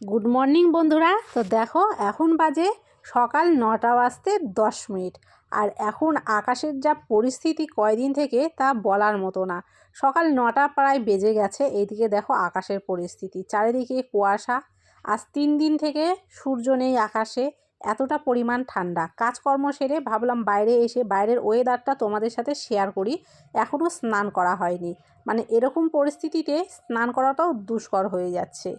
Good morning বন্ধুরা। তো দেখো, এখন বাজে সকাল নটা বাজতে দশ মিনিট। আর এখন আকাশের যা পরিস্থিতি কয়দিন থেকে তা বলার মতো না। সকাল নটা প্রায় বেজে গেছে, এইদিকে দেখো আকাশের পরিস্থিতি। চারিদিকে কুয়াশা। আজ তিন দিন থেকে সূর্য নেই আকাশে, এতটা পরিমাণ ঠান্ডা। কাজকর্ম সেরে ভাবলাম বাইরে এসে বাইরের ওয়েদারটা তোমাদের সাথে শেয়ার করি। এখনও স্নান করা হয়নি। মানে এরকম পরিস্থিতিতে স্নান করাটাও দুষ্কর হয়ে যাচ্ছে।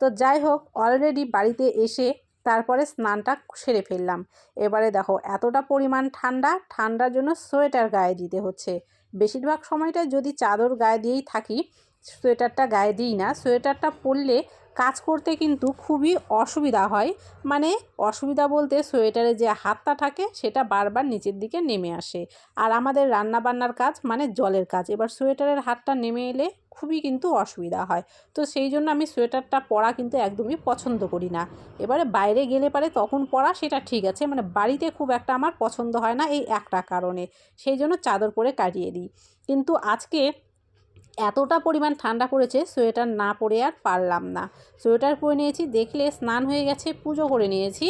তো যাই হোক অলরেডি বাড়িতে এসে তারপরে স্নানটা সেরে ফেললাম। এবারে দেখো, এতটা পরিমাণ ঠান্ডা, ঠান্ডার জন্য সোয়েটার গায়ে দিতে হচ্ছে। বেশিরভাগ সময়টা যদি চাদর গায়ে দিয়েই থাকি, সোয়েটারটা গায়ে দিই না। সোয়েটারটা পরলে কাজ করতে কিন্তু খুবই অসুবিধা হয়। মানে অসুবিধা বলতে সোয়েটারে যে হাতটা থাকে, সেটা বারবার নিচের দিকে নেমে আসে। আর আমাদের রান্না বান্নার কাজ মানে জলের কাজ। এবার সোয়েটারের হাতটা নেমে এলে খুবই কিন্তু অসুবিধা হয়। তো সেই জন্য আমি সোয়েটারটা পরা কিন্তু একদমই পছন্দ করি না। এবারে বাইরে গেলে পারে তখন পরা সেটা ঠিক আছে মানে বাড়িতে খুব একটা আমার পছন্দ হয় না এই একটা কারণে। সেই জন্য চাদর পরে কাটিয়ে দিই। কিন্তু আজকে এতটা পরিমাণ ঠান্ডা পড়েছে, সোয়েটার না পরে আর পারলাম না। সোয়েটার পরে নিয়েছি, দেখলে স্নান হয়ে গেছে, পুজো করে নিয়েছি।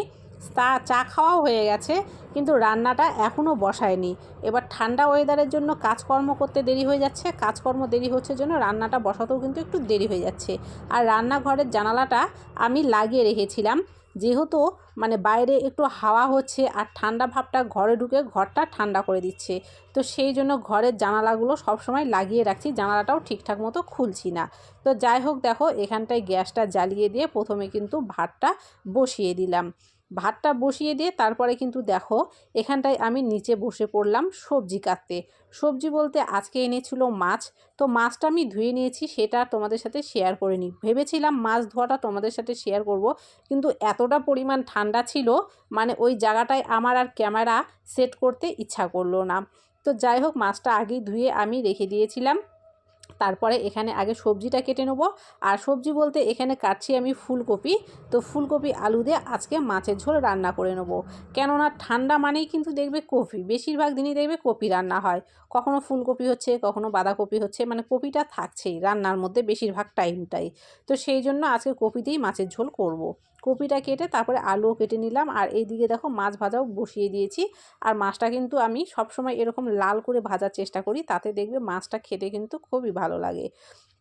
তা চা খাওয়াও হয়ে গেছে, কিন্তু রান্নাটা এখনও বসায়নি। এবার ঠান্ডা ওয়েদারের জন্য কাজকর্ম করতে দেরি হয়ে যাচ্ছে। কাজকর্ম দেরি হচ্ছে জন্য রান্নাটা বসাতেও কিন্তু একটু দেরি হয়ে যাচ্ছে। আর রান্নাঘরের জানালাটা আমি লাগিয়ে রেখেছিলাম। যেহেতু মানে বাইরে একটু হাওয়া হচ্ছে আর ঠান্ডা ভাবটা ঘরে ঢুকে ঘরটা ঠান্ডা করে দিচ্ছে, তো সেই জন্য ঘরের জানালাগুলো সবসময় লাগিয়ে রাখছি। জানালাটাও ঠিকঠাক মতো খুলছি না। তো যাই হোক, দেখো এখানটায় গ্যাসটা জ্বালিয়ে দিয়ে প্রথমে কিন্তু ভাতটা বসিয়ে দিলাম। ভাতটা বসিয়ে দিয়ে তারপরে কিন্তু দেখো, এখানটায় আমি নিচে বসে পড়লাম সবজি কাটতে। সবজি বলতে আজকে এনেছিল মাছ। তো মাছটা আমি ধুয়ে নিয়েছি, সেটা তোমাদের সাথে শেয়ার করে নিই। ভেবেছিলাম মাছ ধোয়াটা তোমাদের সাথে শেয়ার করব, কিন্তু এতটা পরিমাণ ঠান্ডা ছিল মানে ওই জায়গাটায় আমার আর ক্যামেরা সেট করতে ইচ্ছা করল না। তো যাই হোক, মাছটা আগেই ধুয়ে আমি রেখে দিয়েছিলাম। তারপরে এখানে আগে সবজিটা কেটে নেব। আর সবজি বলতে এখানে কাটছি আমি ফুলকপি। তো ফুলকপি, আলু দিয়ে আজকে মাছের ঝোল রান্না করে নেব। কেননা ঠান্ডা মানেই কিন্তু দেখবে কপি। বেশিরভাগ দিনই দেখবে কপি রান্না হয়। কখনো ফুলকপি হচ্ছে, কখনো বাঁধাকপি হচ্ছে মানে কপিটা থাকছেই রান্নার মধ্যে বেশিরভাগ টাইমটাই তো সেই জন্য আজকে কপিতেই মাছের ঝোল করব। কপিটা কেটে তারপরে আলুও কেটে নিলাম। আর এই দিকে দেখো মাছ ভাজাও বসিয়ে দিয়েছি। আর মাছটা কিন্তু আমি সবসময় এরকম লাল করে ভাজার চেষ্টা করি, তাতে দেখবে মাছটা খেতে কিন্তু খুবই ভালো লাগে।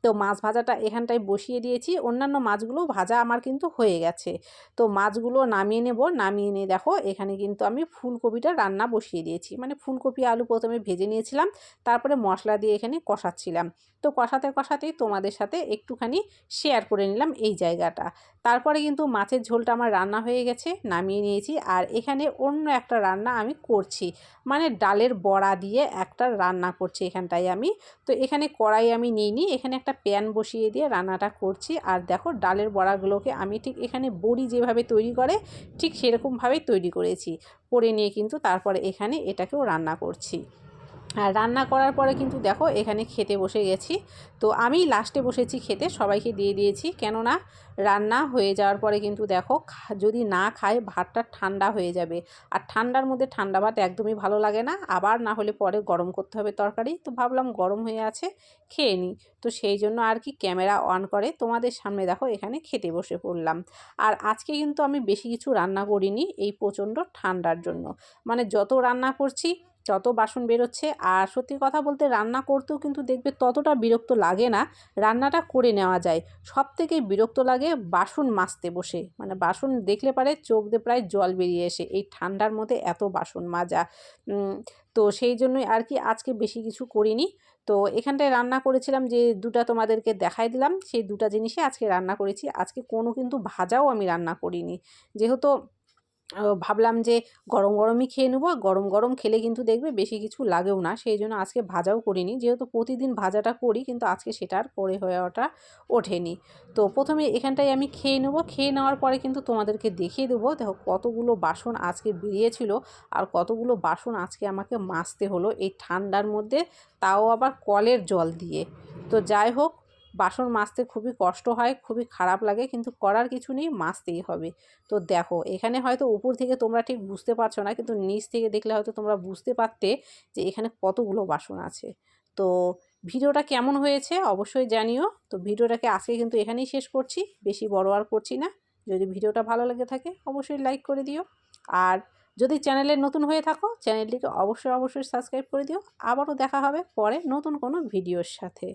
তো মাছ ভাজাটা এখানটায় বসিয়ে দিয়েছি। অন্যান্য মাছগুলো ভাজা আমার কিন্তু হয়ে গেছে। তো মাছগুলো নামিয়ে নেব। নামিয়ে নিয়ে দেখো, এখানে কিন্তু আমি ফুলকপিটা রান্না বসিয়ে দিয়েছি। মানে ফুলকপি, আলু প্রথমে ভেজে নিয়েছিলাম। তারপরে মশলা দিয়ে এখানে কষাচ্ছিলাম। তো কষাতে কষাতেই তোমাদের সাথে একটুখানি শেয়ার করে নিলাম এই জায়গাটা। তারপরে কিন্তু মাছের ঝোলটা আমার রান্না হয়ে গেছে, নামিয়ে নিয়েছি। আর এখানে অন্য একটা রান্না আমি করছি। মানে ডালের বড়া দিয়ে একটা রান্না করছি এখানটায় আমি। তো এখানে কড়াই আমি নিইনি। এখানে একটা প্যান বসিয়ে দিয়ে রান্নাটা করছি। আর দেখো, ডালের বড়াগুলোকে আমি ঠিক এখানে বড়ি যেভাবে তৈরি করে, ঠিক সেরকমভাবেই তৈরি করেছি। করে নিয়ে কিন্তু তারপরে এখানে এটাকেও রান্না করছি। আর রান্না করার পরে কিন্তু দেখো এখানে খেতে বসে গেছি। তো আমি লাস্টে বসেছি খেতে, সবাইকে দিয়ে দিয়েছি। কেননা রান্না হয়ে যাওয়ার পরে কিন্তু দেখো যদি না খায় ভাতটা ঠান্ডা হয়ে যাবে। আর ঠান্ডার মধ্যে ঠান্ডা ভাত একদমই ভালো লাগে না। আবার না হলে পরে গরম করতে হবে তরকারি। তো ভাবলাম গরম হয়ে আছে, খেয়ে নিই। তো সেই জন্য আর কি ক্যামেরা অন করে তোমাদের সামনে দেখো এখানে খেতে বসে পড়লাম। আর আজকে কিন্তু আমি বেশি কিছু রান্না করিনি এই প্রচণ্ড ঠান্ডার জন্য। মানে যত রান্না করছি যত বাসন বেরোচ্ছে। আর সত্যি কথা বলতে রান্না করতেও কিন্তু দেখবে ততটা বিরক্ত লাগে না, রান্নাটা করে নেওয়া যায়। সব থেকে বিরক্ত লাগে বাসন মাজতে বসে। মানে বাসন দেখলে পারে চোখ দিয়ে প্রায় জল বেরিয়ে এসে, এই ঠান্ডার মধ্যে এত বাসন মাজা। তো সেই জন্যই আর কি আজকে বেশি কিছু করিনি। তো এখানটায় রান্না করেছিলাম যে দুটা তোমাদেরকে দেখাই দিলাম। সেই দুটা জিনিসই আজকে রান্না করেছি। আজকে কোনো কিন্তু ভাজাও আমি রান্না করিনি। যেহেতু ভাবলাম যে গরম গরমই খেয়ে নেব। গরম গরম খেলে কিন্তু দেখবে বেশি কিছু লাগেও না। সেই জন্য আজকে ভাজাও করিনি। যেহেতু প্রতিদিন ভাজাটা করি, কিন্তু আজকে সেটা আর করে হয়ে ওটা ওঠেনি। তো প্রথমে এখানটায় আমি খেয়ে নেব। খেয়ে নেওয়ার পরে কিন্তু তোমাদেরকে দেখিয়ে দেবো। দেখো কতগুলো বাসন আজকে বেরিয়েছিল আর কতগুলো বাসন আজকে আমাকে মাজতে হলো এই ঠান্ডার মধ্যে। তাও আবার কলের জল দিয়ে। তো যাই হোক বাসন মাজতে খুবই কষ্ট হয়, খুবই খারাপ লাগে, কিন্তু করার কিছু নেই, মাজতেই হবে। তো দেখো, এখানে হয়তো উপর থেকে তোমরা ঠিক বুঝতে পারছ না, কিন্তু নিচ থেকে দেখলে হয়তো তোমরা বুঝতে পারতে যে এখানে কতগুলো বাসন আছে। তো ভিডিওটা কেমন হয়েছে অবশ্যই জানিও। তো ভিডিওটাকে আজকে কিন্তু এখানেই শেষ করছি, বেশি বড় আর করছি না। যদি ভিডিওটা ভালো লেগে থাকে, অবশ্যই লাইক করে দিও। আর যদি চ্যানেলে নতুন হয়ে থাকো, চ্যানেলটিকে অবশ্যই অবশ্যই সাবস্ক্রাইব করে দিও। আবারও দেখা হবে পরে নতুন কোনো ভিডিওর সাথে।